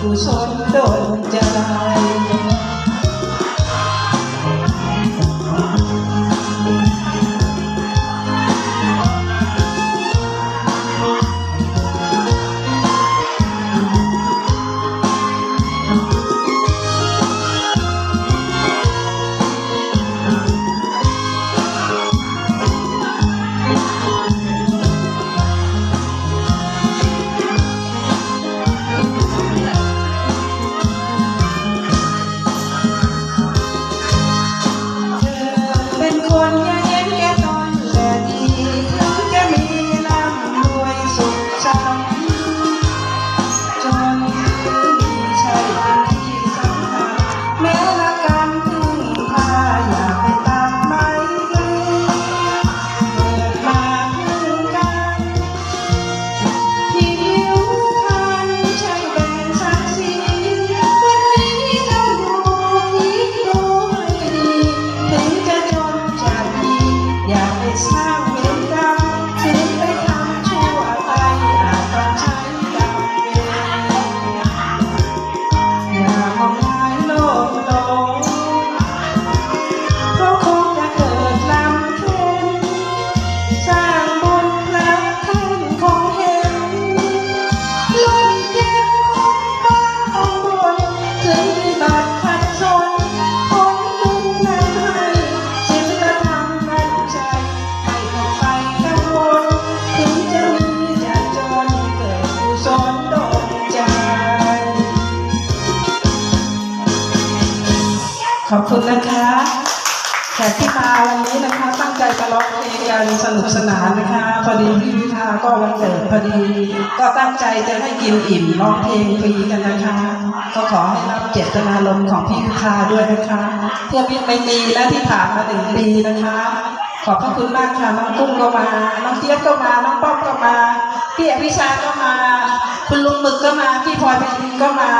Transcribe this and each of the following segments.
กิดกุศลโดนใจ ขอบคุณนะคะแขกที่มาวันนี้นะคะ ตั้งใจจะร้องเพลงกันสนุกสนานนะคะพอดีพี่วิภาก็วันเกิดพอดีก็ตั้งใจจะให้กินอิ่มร้องเพลงฟรีกันนะคะ ก็ขอให้รับเจตนารมณ์ของพี่วิภาด้วยนะคะ เพื่อพี่ไม่มีและที่ผ่านมาหนึ่งปีนะคะ ขอบพระคุณมากค่ะน้องกุ้งก็มาน้องเจี๊ยบก็มาน้องป้อมก็มาพี่อภิชาก็มา คุณลุงหมึกก็มาพี่พลอยเพลินก็มา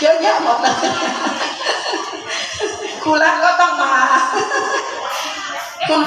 เยอะแยะหมดเลย ครูรักก็ต้องมาคุณพี่